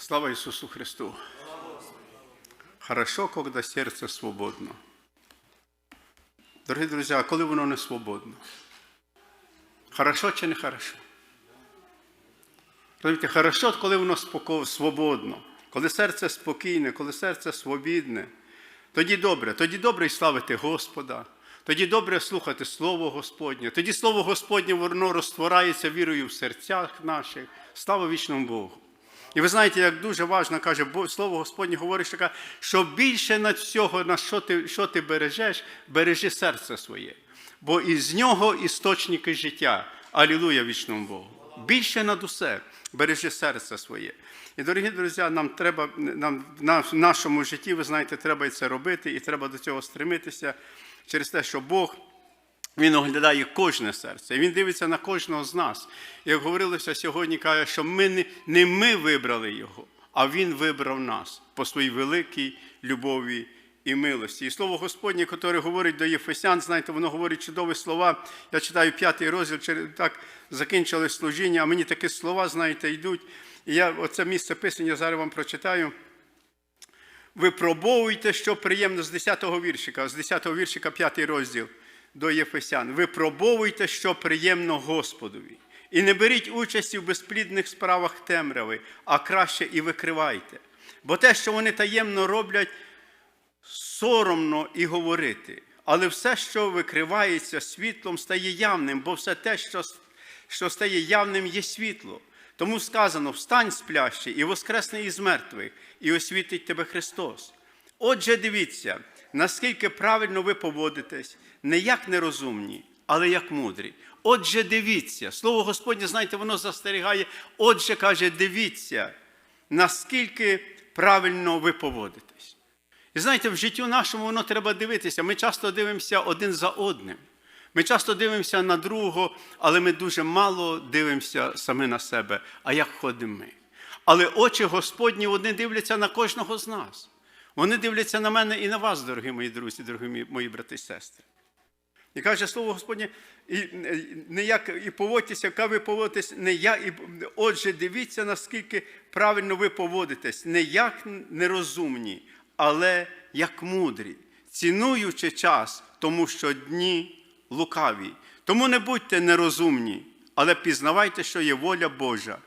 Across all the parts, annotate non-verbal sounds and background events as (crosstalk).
Слава Ісусу Христу! Хорошо, когда серце свободно. Дорогі друзі, а коли воно не свободно? Хорошо чи не хорошо? Розумієте, хорошо, коли воно свободно, коли серце спокійне, коли серце свобідне, тоді добре, тоді добре і славити Господа, тоді добре слухати Слово Господнє, тоді Слово Господнє воно розтворається вірою в серцях наших. Слава вічному Богу. І ви знаєте, як дуже важливо, каже, Слово Господнє говорить, що, каже, що більше над всього, на що ти, що ти бережеш, бережи серце своє. Бо із нього істочники життя. Алілуя вічному Богу. Більше над усе бережи серце своє. І, дорогі друзі, нам треба нам на- в нашому житті, ви знаєте, треба і це робити, і треба до цього стремитися через те, що Бог. Він оглядає кожне серце, він дивиться на кожного з нас. Як говорилося сьогодні, каже, що ми не, не ми вибрали його, а він вибрав нас по своїй великій любові і милості. І слово Господнє, яке говорить до Єфесян, знаєте, воно говорить чудові слова. Я читаю п'ятий розділ, так закінчили служіння, а мені такі слова, знаєте, йдуть. І я оце місце писання зараз вам прочитаю. Випробовуйте, що приємно з 10-го віршика, з 10-го віршика, 5 розділ до Єфесян. Випробовуйте, що приємно Господові. І не беріть участі в безплідних справах темряви, а краще і викривайте. Бо те, що вони таємно роблять, соромно і говорити. Але все, що викривається світлом, стає явним, бо все те, що, що стає явним, є світло. Тому сказано: встань сплящий і воскресни із мертвих, і освітить тебе Христос. Отже, дивіться, наскільки правильно ви поводитесь, не як нерозумні, але як мудрі. Отже, дивіться, слово Господнє, знаєте, воно застерігає. Отже, каже, дивіться, наскільки правильно ви поводитесь. І знаєте, в життю нашому воно треба дивитися. Ми часто дивимося один за одним. Ми часто дивимося на другого, але ми дуже мало дивимося саме на себе, а як ходимо ми. Але очі Господні вони дивляться на кожного з нас. Вони дивляться на мене і на вас, дорогі мої друзі, дорогі мої- брати і сестри. І каже слово Господнє, і, не як і поводьтеся, як ви поводитесь, не я, і, отже, дивіться, наскільки правильно ви поводитесь, не як нерозумні, але як мудрі, цінуючи час, тому що дні лукаві. Тому не будьте нерозумні, але пізнавайте, що є воля Божа.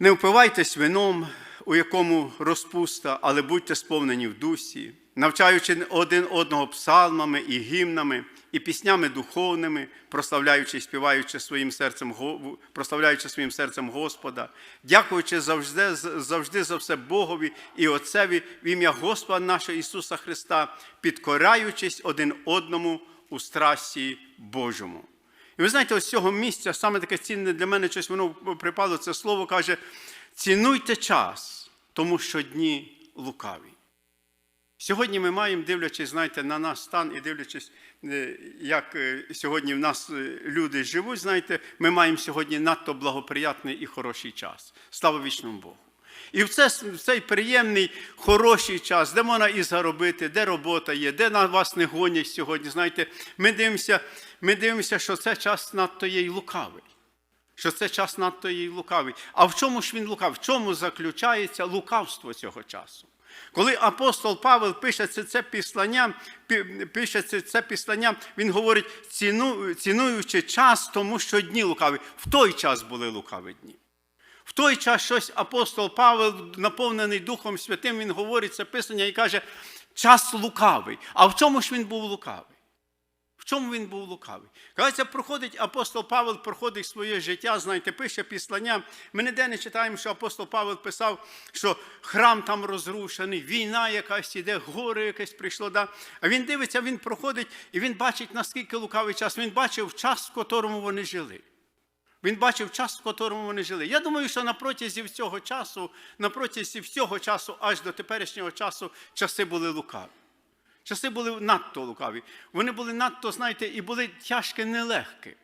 Не впивайтесь вином, у якому розпуста, але будьте сповнені в дусі, навчаючи один одного псалмами і гімнами, і піснями духовними, прославляючи і співаючи своїм серцем, прославляючи своїм серцем Господа, дякуючи завжди, завжди за все Богові і Отцеві в ім'я Господа нашого Ісуса Христа, підкораючись один одному у страсті Божому. І ви знаєте, ось цього місця саме таке цінне для мене щось воно припало. Це слово каже: цінуйте час, тому що дні лукаві. Сьогодні ми маємо, дивлячись, знаєте, на наш стан і дивлячись, е, як е, сьогодні в нас е, люди живуть, знаєте, ми маємо сьогодні надто благоприятний і хороший час. Слава вічному Богу. І в, це, в цей приємний, хороший час, де можна і заробити, де робота є, де на вас не гонять сьогодні. Знаєте, ми дивимося, ми дивимося, що це час надто є й лукавий. Що це час надто є й лукавий. А в чому ж він лукав? В чому заключається лукавство цього часу? Коли апостол Павел пише це, післання, пише це післання, він говорить, ціну, цінуючи час, тому що дні лукаві. В той час були лукаві дні. В той час щось апостол Павел, наповнений Духом Святим, він говорить це писання і каже, час лукавий. А в чому ж він був лукавий? В чому він був лукавий? Кажеться, проходить апостол Павел, проходить своє життя, знаєте, пише післання. Ми ніде не читаємо, що апостол Павел писав, що храм там розрушений, війна якась іде, горе якесь прийшло. Да? А він дивиться, він проходить і він бачить, наскільки лукавий час. Він бачив час, в котрому вони жили. Він бачив час, в котрому вони жили. Я думаю, що на протязі всього часу, на протязі всього часу, аж до теперішнього часу, часи були лукаві. Часи були надто лукаві. Вони були надто, знаєте, і були тяжкі, нелегкі.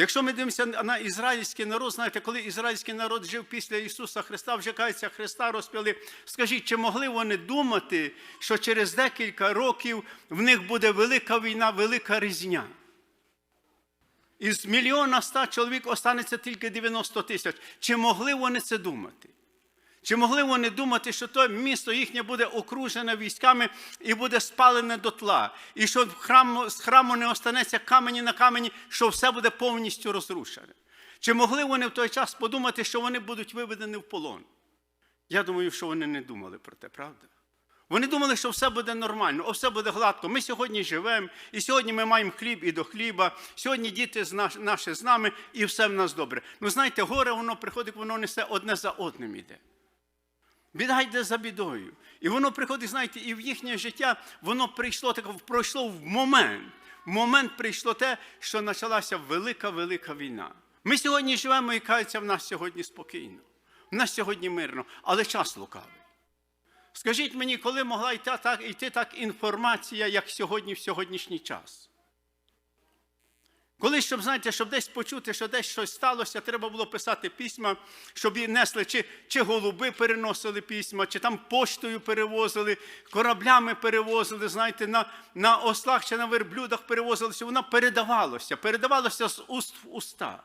Якщо ми дивимося на ізраїльський народ, знаєте, коли ізраїльський народ жив після Ісуса Христа, вже кається Христа розп'яли, скажіть, чи могли вони думати, що через декілька років в них буде велика війна, велика різня? Із мільйона ста чоловік останеться тільки 90 тисяч. Чи могли вони це думати? Чи могли вони думати, що то місто їхнє буде окружене військами і буде спалене дотла, і що в храму, з храму не останеться камені на камені, що все буде повністю розрушене? Чи могли вони в той час подумати, що вони будуть виведені в полон? Я думаю, що вони не думали про те, правда? Вони думали, що все буде нормально, о, все буде гладко. Ми сьогодні живемо, і сьогодні ми маємо хліб і до хліба. Сьогодні діти наші з нами, і все в нас добре. Ну знаєте, горе воно приходить, воно несе одне за одним іде. Біда йде за бідою. І воно приходить, знаєте, і в їхнє життя воно прийшло таке, пройшло в момент. В момент прийшло те, що почалася велика-велика війна. Ми сьогодні живемо і кається в нас сьогодні спокійно. В нас сьогодні мирно, але час лукавий. Скажіть мені, коли могла йти так, йти так інформація, як сьогодні в сьогоднішній час? Коли, щоб, знаєте, щоб десь почути, що десь щось сталося, треба було писати письма, щоб її несли, чи, чи голуби переносили письма, чи там поштою перевозили, кораблями перевозили, знаєте, на, на ослах чи на верблюдах перевозилися. Вона передавалося, передавалося з уст в уста.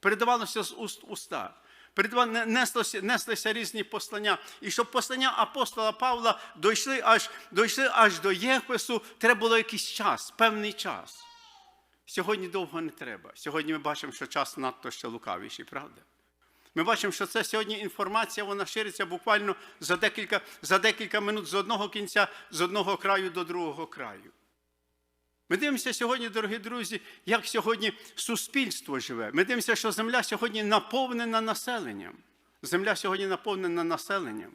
Передавалося з уст в уста. Передава- не- Неслося, неслися різні послання. І щоб послання апостола Павла дійшли аж, дійшли аж до Єфесу, треба було якийсь час, певний час. Сьогодні довго не треба. Сьогодні ми бачимо, що час надто ще лукавіший, правда? Ми бачимо, що це сьогодні інформація, вона шириться буквально за декілька, за декілька минут з одного кінця, з одного краю до другого краю. Ми дивимося сьогодні, дорогі друзі, як сьогодні суспільство живе. Ми дивимося, що земля сьогодні наповнена населенням. Земля сьогодні наповнена населенням.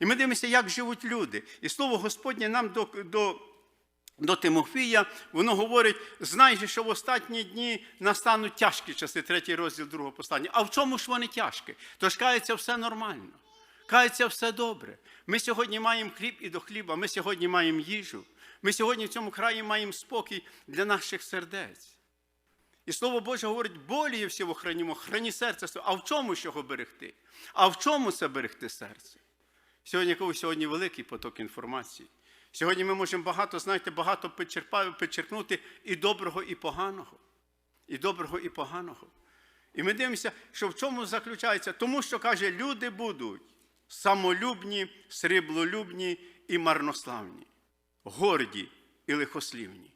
І ми дивимося, як живуть люди. І слово Господнє нам до, до, до Тимофія, воно говорить: знай, же, що в останні дні настануть тяжкі часи, третій розділ другого послання. А в чому ж вони тяжкі? Тож кається все нормально. Кається все добре. Ми сьогодні маємо хліб і до хліба, ми сьогодні маємо їжу. Ми сьогодні в цьому краї маємо спокій для наших сердець. І Слово Боже говорить, боліє всього хранімо, храні серце своє. А в чому ж його берегти? А в чому це берегти серце? Сьогодні який сьогодні великий поток інформації. Сьогодні ми можемо багато, знаєте, багато підчеркнути і доброго, і поганого. І доброго, і поганого. І ми дивимося, що в чому заключається? Тому що каже, люди будуть самолюбні, сріблолюбні і марнославні, горді і лихослівні.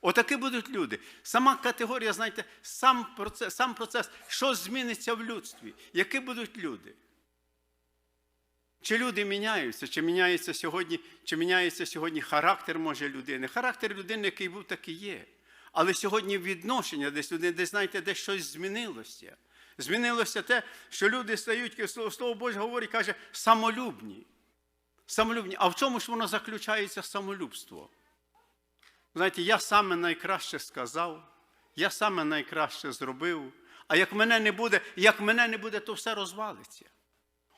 Отакі будуть люди. Сама категорія, знаєте, сам процес, сам процес, що зміниться в людстві, які будуть люди. Чи люди міняються, чи міняється сьогодні, чи міняється сьогодні характер може людини? Характер людини, який був, так і є. Але сьогодні відношення десь людини, десь знаєте, десь щось змінилося. Змінилося те, що люди стають, Слово Боже говорить, каже, самолюбні. Самолюбні. А в чому ж воно заключається самолюбство? Знаєте, я саме найкраще сказав, я саме найкраще зробив, а як мене не буде, як мене не буде, то все розвалиться.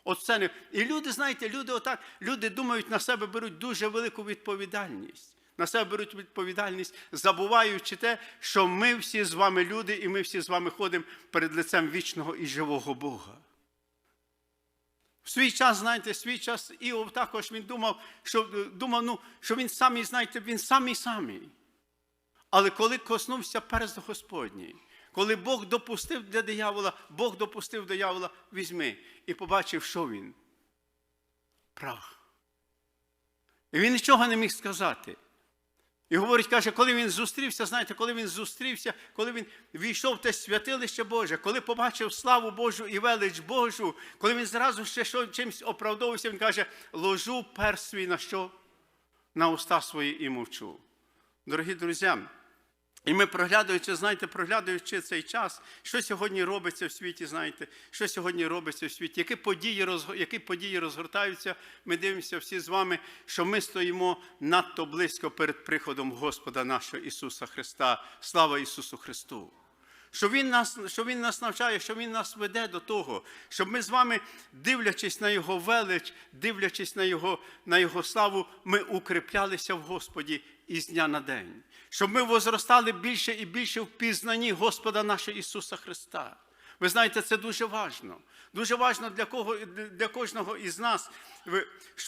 От це не... І люди, знаєте, люди отак, люди думають, на себе беруть дуже велику відповідальність. На себе беруть відповідальність, забуваючи те, що ми всі з вами люди, і ми всі з вами ходимо перед лицем вічного і живого Бога. В свій час, знаєте, в свій час Іов також він думав, що думав, ну, що він самий, знаєте, він самий самий. Але коли коснувся перст Господній, коли Бог допустив для диявола, Бог допустив диявола, візьми, і побачив, що він? Прах. І він нічого не міг сказати. І говорить, каже, коли він зустрівся, знаєте, коли він зустрівся, коли він війшов в те святилище Боже, коли побачив славу Божу і велич Божу, коли він зразу ще чимось оправдовувався, він каже, ложу перс свій на що? На уста свої і мовчу. Дорогі друзі, і ми проглядаючи, знаєте, проглядаючи цей час, що сьогодні робиться в світі, знаєте, що сьогодні робиться в світі, які події, які події розгортаються, ми дивимося всі з вами, що ми стоїмо надто близько перед приходом Господа нашого Ісуса Христа. Слава Ісусу Христу! Що він, нас, що він нас навчає, що Він нас веде до того, щоб ми з вами, дивлячись на Його велич, дивлячись на Його, на Його славу, ми укріплялися в Господі із дня на день. Щоб ми возростали більше і більше в пізнанні Господа нашого Ісуса Христа. Ви знаєте, це дуже важно. Дуже важливо для, кого, для кожного із нас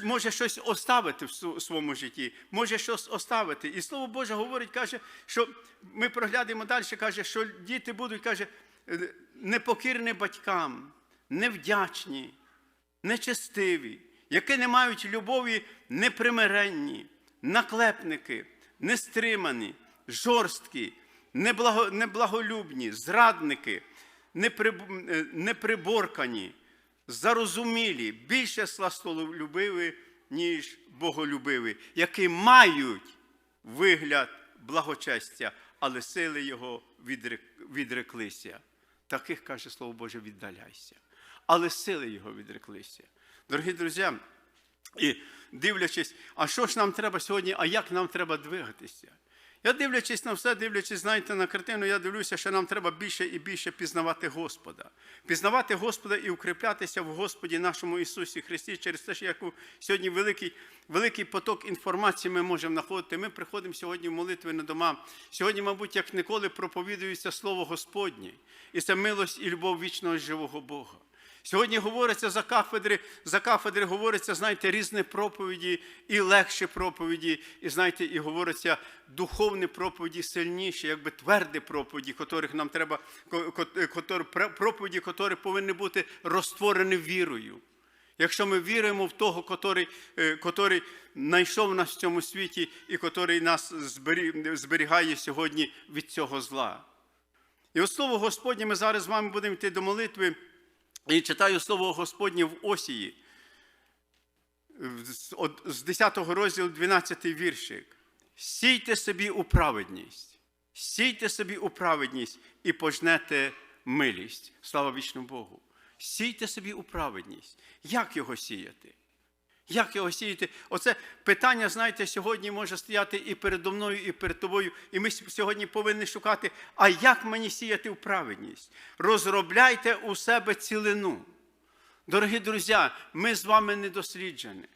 може щось оставити в своєму житті, може щось оставити. І Слово Боже говорить, каже, що ми проглядаємо далі, каже, що діти будуть, каже, е, непокірні батькам, невдячні, нечестиві, які не мають любові, непримиренні, наклепники, нестримані, жорсткі, неблаго, неблаголюбні, зрадники, неприб- неприборкані, зарозумілі, більше сластолюбиві, ніж боголюбиві, які мають вигляд благочестя, але сили його відрек- відреклися. Таких, каже Слово Боже, віддаляйся. Але сили його відреклися. Дорогі друзі, і дивлячись, а що ж нам треба сьогодні, а як нам треба двигатися? Я дивлячись на все, дивлячись, знаєте, на картину, я дивлюся, що нам треба більше і більше пізнавати Господа. Пізнавати Господа і укріплятися в Господі нашому Ісусі Христі через те, що яку сьогодні великий, великий поток інформації ми можемо знаходити. Ми приходимо сьогодні в молитви на дома. Сьогодні, мабуть, як ніколи проповідується Слово Господнє. І це милость і любов вічного живого Бога. Сьогодні говориться за кафедри, за кафедри говориться, знаєте, різні проповіді, і легші проповіді, і знаєте, і говориться духовні проповіді сильніші, якби тверді проповіді, котрих нам треба, проповіді, котрі повинні бути розтворені вірою. Якщо ми віримо в того, е, котрий знайшов нас в цьому світі і котрий нас зберігає сьогодні від цього зла. І от слово Господнє ми зараз з вами будемо йти до молитви. І читаю слово Господнє в Осії, з- 10 розділу 12 віршик. Сійте собі у праведність, сійте собі у праведність і пожнете милість. Слава вічному Богу. Сійте собі у праведність. Як його сіяти? Як його сіяти? Оце питання, знаєте, сьогодні може стояти і передо мною, і перед тобою. І ми сьогодні повинні шукати, а як мені сіяти в праведність? Розробляйте у себе цілину. Дорогі друзі, ми з вами не досліджені.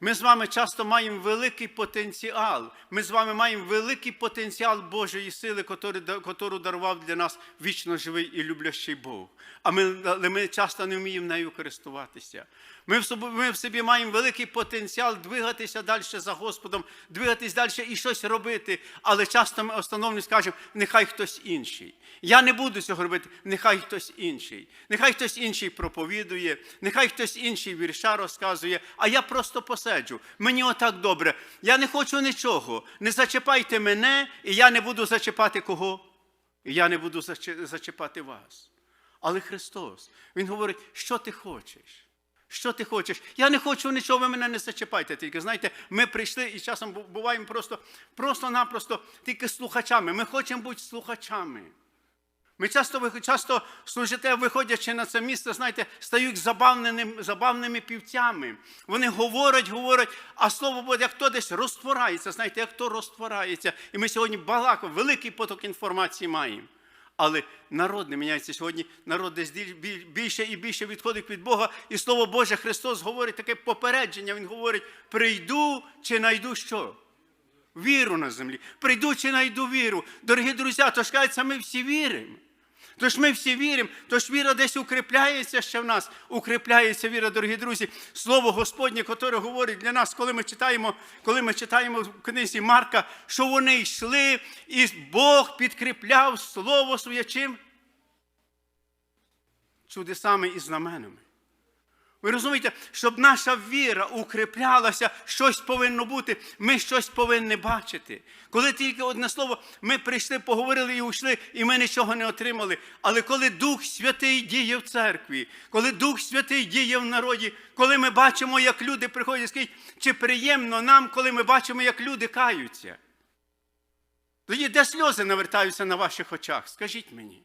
Ми з вами часто маємо великий потенціал. Ми з вами маємо великий потенціал Божої сили, яку дарував для нас вічно живий і люблячий Бог. А ми, але ми часто не вміємо нею користуватися. Ми в, собі, ми в собі маємо великий потенціал двигатися далі за Господом, двигатись далі і щось робити. Але часто ми остановлюємо і кажемо, нехай хтось інший. Я не буду цього робити, нехай хтось інший. Нехай хтось інший проповідує, нехай хтось інший вірша розказує, а я просто посиджу. Мені отак добре. Я не хочу нічого. Не зачіпайте мене, і я не буду зачіпати кого? І я не буду зачіпати вас. Але Христос, Він говорить, що ти хочеш? Що ти хочеш? Я не хочу нічого, ви мене не зачіпайте. Тільки знаєте, ми прийшли і часом буваємо просто, просто-напросто тільки слухачами. Ми хочемо бути слухачами. Ми часто, часто служите, виходячи на це місце, знаєте, стають забавними, забавними півцями. Вони говорять, говорять, а слово Боже, як то десь розтворається, знаєте, як то розтворається. І ми сьогодні балако, великий поток інформації маємо. Але народ не міняється сьогодні. Народ десь біль- біль- більше і більше відходить від Бога. І Слово Боже Христос говорить таке попередження. Він говорить: прийду чи найду що? Віру на землі. Прийду чи найду віру. Дорогі друзі, то ж кажеться, ми всі віримо. Тож ми всі віримо, тож віра десь укріпляється ще в нас, укріпляється віра, дорогі друзі. Слово Господнє, яке говорить для нас, коли ми читаємо, коли ми читаємо в книзі Марка, що вони йшли, і Бог підкріпляв слово своє чим? Чудесами і знаменами. Ви розумієте, щоб наша віра укріплялася, щось повинно бути, ми щось повинні бачити. Коли тільки одне слово, ми прийшли, поговорили і ушли, і ми нічого не отримали. Але коли Дух Святий діє в церкві, коли Дух Святий діє в народі, коли ми бачимо, як люди приходять, і скажуть, чи приємно нам, коли ми бачимо, як люди каються. Тоді де сльози навертаються на ваших очах? Скажіть мені.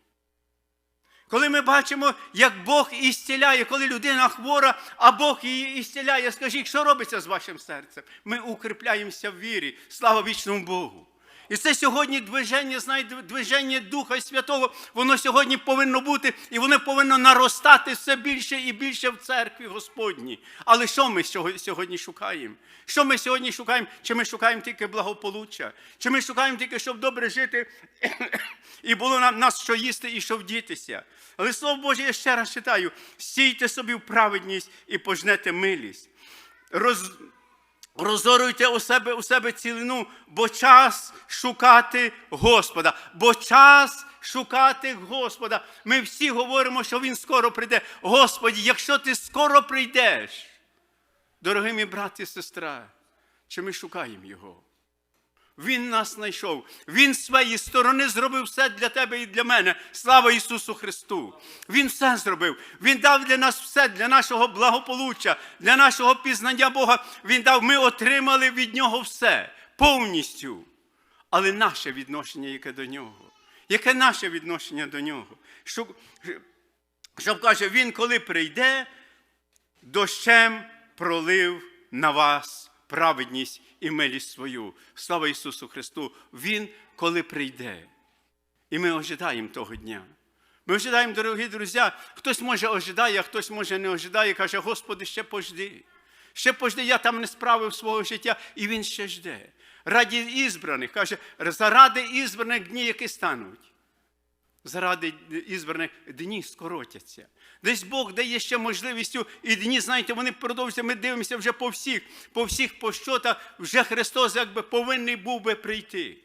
Коли ми бачимо, як Бог ісціляє, коли людина хвора, а Бог її ісціляє, скажіть, що робиться з вашим серцем? Ми укріпляємося в вірі. Слава вічному Богу. І це сьогодні движення, знаєте, движення Духа Святого, воно сьогодні повинно бути, і воно повинно наростати все більше і більше в церкві Господній. Але що ми сьогодні шукаємо? Що ми сьогодні шукаємо? Чи ми шукаємо тільки благополуччя? Чи ми шукаємо тільки, щоб добре жити (coughs) і було нам нас що їсти і що вдітися? Але слово Боже, я ще раз читаю: стійте собі в праведність і пожнете милість. Роз... Розоруйте у себе, у себе цілину, бо час шукати Господа, бо час шукати Господа. Ми всі говоримо, що Він скоро прийде. Господі, якщо ти скоро прийдеш, дорогі мій брат і сестра, чи ми шукаємо Його? Він нас знайшов. Він з своєї сторони зробив все для тебе і для мене. Слава Ісусу Христу! Він все зробив. Він дав для нас все, для нашого благополуччя, для нашого пізнання Бога. Він дав, ми отримали від Нього все повністю. Але наше відношення, яке до нього? Яке наше відношення до нього? Що, щоб каже, він, коли прийде, дощем пролив на вас праведність і милість свою. Слава Ісусу Христу! Він, коли прийде. І ми ожидаємо того дня. Ми ожидаємо, дорогі друзі, хтось може ожидає, а хтось може не ожидає, каже, Господи, ще пожди. Ще пожди, я там не справив свого життя, і він ще жде. Раді ізбраних, каже, заради ізбраних дні, які стануть заради ізбраних дні скоротяться. Десь Бог дає ще можливістю, і дні, знаєте, вони продовжуються. Ми дивимося вже по всіх, по всіх пощотах, вже Христос якби повинен був би прийти.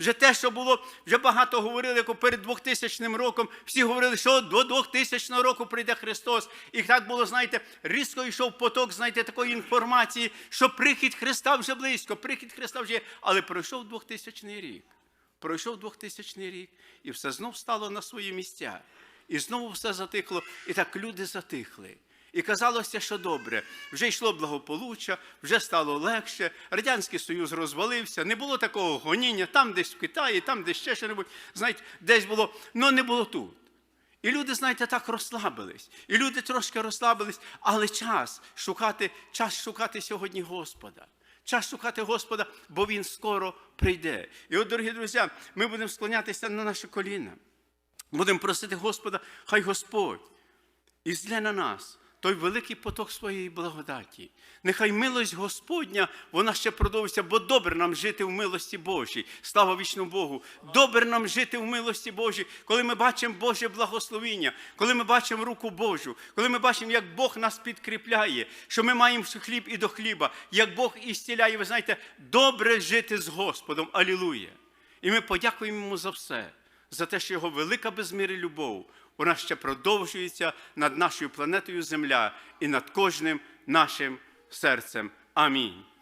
Вже те, що було, вже багато говорили, як перед 2000 роком, всі говорили, що до 2000 року прийде Христос. І так було, знаєте, різко йшов поток, знаєте, такої інформації, що прихід Христа вже близько, прихід Христа вже є. Але пройшов 2000 рік. Пройшов 2000 рік, і все знов стало на свої місця. І знову все затихло, і так люди затихли. І казалося, що добре, вже йшло благополуччя, вже стало легше. Радянський Союз розвалився, не було такого гоніння, там десь в Китаї, там десь ще щось, знаєте, десь було, але не було тут. І люди, знаєте, так розслабились. І люди трошки розслабились, але час шукати, час шукати сьогодні Господа. Час шукати Господа, бо Він скоро прийде. І от, дорогі друзі, ми будемо склонятися на наші коліна. Будемо просити Господа, хай Господь ізле на нас той великий поток своєї благодаті. Нехай милость Господня, вона ще продовжиться, бо добре нам жити в милості Божій. Слава вічному Богу! Добре нам жити в милості Божій, коли ми бачимо Боже благословіння, коли ми бачимо руку Божу, коли ми бачимо, як Бог нас підкріпляє, що ми маємо хліб і до хліба, як Бог ісціляє, ви знаєте, добре жити з Господом. Алілуя! І ми подякуємо йому за все, за те, що його велика безміри любов, вона ще продовжується над нашою планетою Земля і над кожним нашим серцем. Амінь.